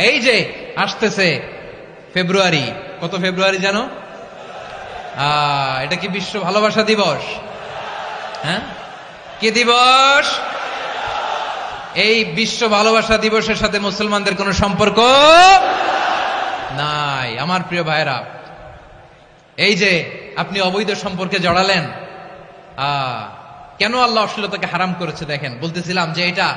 এই যে আসতেছে ফেব্রুয়ারি। কত ফেব্রুয়ারি জানো? এটা কি বিশ্ব ভালোবাসা দিবস? হ্যাঁ? কি দিবস? এই বিশ্ব ভালোবাসা দিবসের সাথে মুসলমানদের কোনো সম্পর্ক নাই আমার প্রিয় ভাইরা এই যে আপনি অবৈধ সম্পর্কে জড়ালেন আহ, কেন আল্লাহ অশ্লীলতাকে হারাম করেছে দেখেন? বলতেছিলাম যে এটা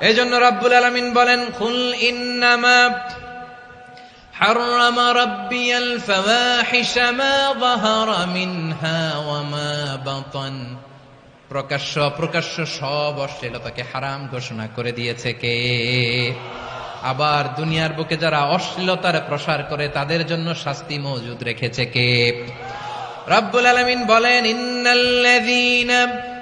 এই জন্য রাব্বুল আলামিন বলেন কুল ইন্নামা حرم ربي الفواحش ما ظهر منها وما بطن প্রকাশ্য অপ্রকাশ্য সব অশ্লীলতাকে হারাম ঘোষণা করে দিয়েছে কে আবার দুনিয়ার বুকে যারা অশ্লীলতার প্রসার করে তাদের জন্য শাস্তি মজুদ রেখেছে কে রব্বুল আলামিন বলেন ইন্নাল্লাযীনা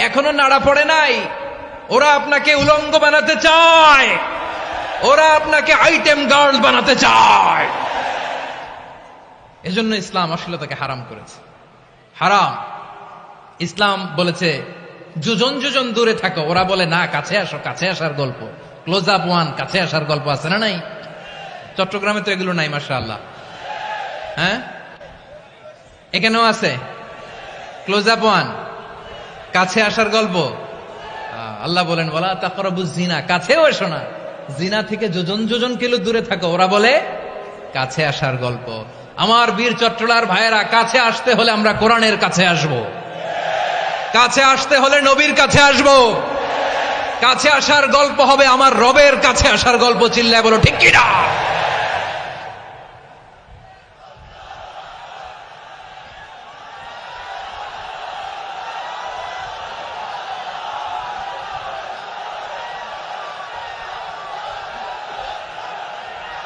এখনও নাড়া পড়ে নাই। ওরা আপনাকে উলঙ্গ বানাতে চায়। ওরা আপনাকে আইটেম গার্ল বানাতে চায়। এজন্য ইসলাম অশ্লীলতাকে হারাম করেছে। হারাম। ইসলাম বলেছে, যোজন যোজন দূরে থাকো। ওরা বলে, না, কাছে আসো, কাছে আসার গল্প। ক্লোজ আপ ওয়ান কাছে আসার গল্প আছে না নাই? চট্টগ্রামে তো এগুলো নাই মাসা আল্লাহ হ্যাঁ? এখানেও আছে। ক্লোজ আপ ওয়ান কাছে আসার গল্প? আল্লাহ বলেন বলা তাকরাবু জিনা। কাছেও এসো না। জিনা থেকে যোজন যোজন কিলো দূরে থাকো। ওরা বলে, কাছে আসার গল্প। আমার বীর চট্টলার ভাইয়েরা, কাছে আসতে হলে আমরা কোরআনের কাছে আসব। কাছে আসতে হলে নবীর কাছে আসব। কাছে আসার গল্প হবে আমার রবের কাছে আসার গল্প। চিল্লায় বলো, ঠিক কিনা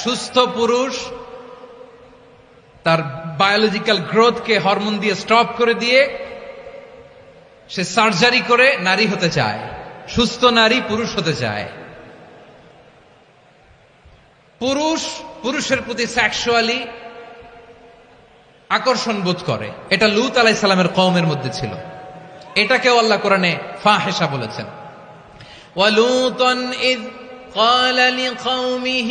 সুস্থ পুরুষ তার বায়োলজিক্যাল গ্রোথকে হরমোন দিয়ে স্টপ করে দিয়ে সে সার্জারি করে নারী হতে চায় সুস্থ নারী পুরুষ হতে চায় পুরুষ পুরুষের প্রতি সেক্সুয়ালি আকর্ষণ বোধ করে এটা লুত আলাই সালামের কওমের মধ্যে ছিল এটাকেও আল্লাহ কোরআনে ফাহেসা বলেছেন ولوطا إذ قال لقومه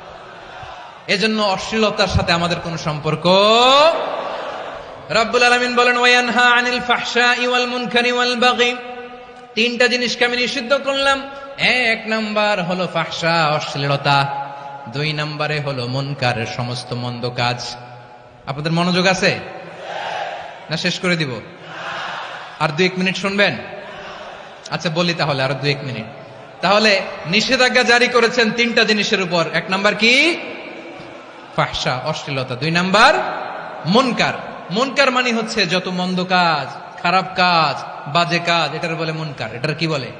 এজন্য অশ্লীলতার সাথে আমাদের কোনো সম্পর্ক রব্বুল আলামিন বলেন ওয়ানহা আনিল ফাহশাই ওয়াল মুনকারি ওয়াল বাগি। তিনটা জিনিসকে আমি নিষিদ্ধ করলাম। এক নাম্বার হলো ফাহশা, অশ্লীলতা। দুই নাম্বারে হলো মুনকারের সমস্ত মন্দ কাজ। আপনাদের মনোযোগ আছে? না, শেষ করে দিব। আর দুই এক মিনিট শুনবেন? আচ্ছা বলি তাহলে আর দুই এক মিনিট। তাহলে নিষেধাজ্ঞা জারি করেছেন তিনটা জিনিসের উপর। এক নাম্বার কি? ফাহসা অশ্লীলতা। দুই নাম্বার, মনকার। মনকার মানে হচ্ছে যত মন্দ কাজ, খারাপ কাজ, বাজে কাজ এটার বলে মনকার। এটার কি বলে?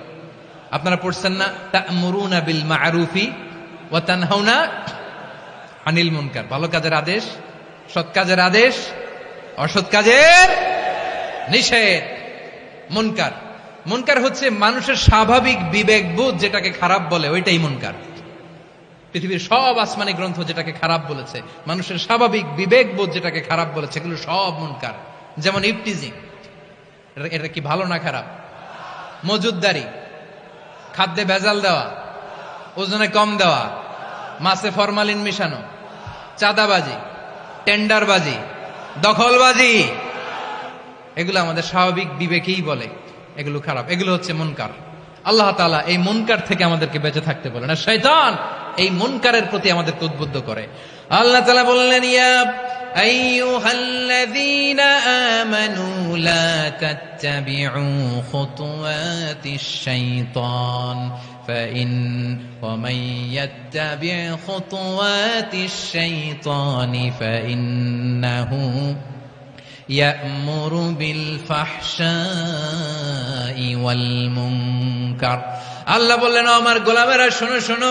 আপনারা পড়ছেন না? তা'মুরুনা বিল মা'রুফি ওয়া তানহাউনা আনিল মুনকার। ভালো কাজের আদেশ, সৎ কাজের আদেশ, অসৎ কাজের নিষেধ। মুনকার। মুনকার হচ্ছে মানুষের স্বাভাবিক বিবেকবোধ যেটাকে খারাপ বলে, ওইটাই মুনকার। পৃথিবীর সব আসমানি গ্রন্থ যেটাকে খারাপ বলেছে, মানুষের স্বাভাবিক বিবেকবোধ যেটাকে খারাপ বলেছে, এগুলো সব মুনকার। যেমন ইফটিজিং এটা কি ভালো না খারাপ? মজুদদারি খাদ্যে ভেজাল দেওয়া, ওজনে কম দেওয়া, মাছে ফরমালিন মিশানো, চাঁদাবাজি, টেন্ডারবাজি, দখলবাজি, এগুলো আমাদের স্বাভাবিক বিবেকেই বলে, এগুলো খারাপ, এগুলো হচ্ছে মুনকার। আল্লাহ তালা এই মুনকার থেকে আমাদেরকে বেঁচে থাকতে বলেন। আর শয়তান এই মুনকারের প্রতি আমাদেরকে উদ্বুদ্ধ করে আল্লাহ তাআলা বললেন ইয়া أيها الذين آمنوا لا تتبعوا خطوات الشيطان فإن ومن يتبع خطوات الشيطان فإنه يأمر بالفحشاء والمنكر আল্লাহ বললেন "ও আমার গোলামেরা শোনো শোনো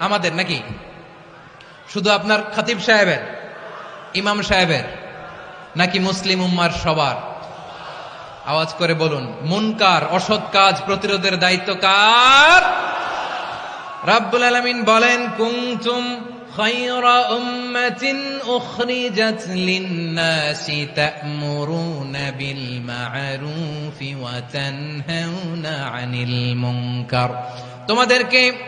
আমাদের নাকি? শুধু আপনার খাতিব সাহেবের, ইমাম সাহেবের, নাকি মুসলিম উম্মার সবার? আওয়াজ করে বলুন, মুনকার, অসৎ কাজ প্রতিরোধের দায়িত্ব কার? রাব্বুল আলামিন বলেন, কুনতুম খায়রা উম্মাতিন উখরিজাত লিন-নাসি তা'মুরুনা বিল মা'রুফি ওয়া তানহাউনা 'আনিল মুনকার। তোমাদেরকে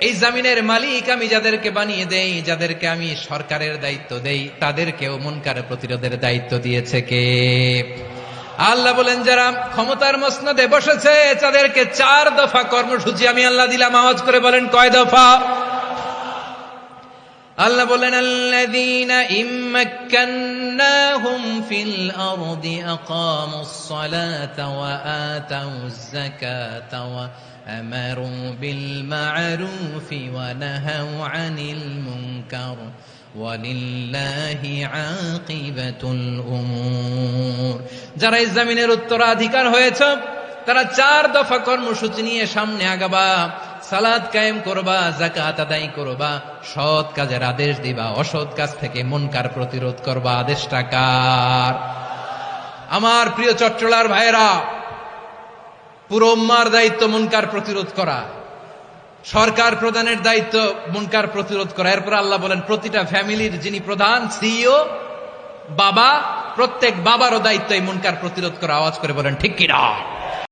এই জামিনের মালিক আমি যাদেরকে বানিয়ে দেই, যাদেরকে আমি সরকারের দায়িত্ব দেই, তাদেরকেও মুনকার প্রতিরোধের দায়িত্ব দিয়েছে কে? আল্লাহ বলেন, যারা ক্ষমতার মসনদে বসেছে, তাদেরকে চার দফা কর্মসূচি আমি আল্লাহ দিলাম। আওয়াজ করে বলেন, কয় দফা? আল্লাহ বলেন, আল্লাযীনা ইম্মাক্কান্নাহুম ফিল আরদি আকামুস সালাতা ওয়া আতাউজ যাকাতা ওয়া আমারু বিল মা'রুফি ওয়া নাহাউ আনিল মুনকার যারা এই জমিনের উত্তরাধিকার হয়েছে, তারা চার দফা কর্মসূচি নিয়ে সামনে আগাবা। সালাদ কায়েম করবা জাকাত আদায় করবা, সৎ কাজের আদেশ দিবা, অসৎ কাজ থেকে মনকার প্রতিরোধ করবা, আদেশটা কার? আমার প্রিয় চট্টলার ভাইয়েরা, পুরো উম্মার দায়িত্ব মনকার প্রতিরোধ করা, সরকার প্রধানের দায়িত্ব মনকার প্রতিরোধ করা। এরপর আল্লাহ বলেন, প্রতিটা ফ্যামিলির যিনি প্রধান, সিইও, বাবা, প্রত্যেক বাবারও দায়িত্ব এই মনকার প্রতিরোধ করা। আওয়াজ করে বলেন, ঠিক কিনা?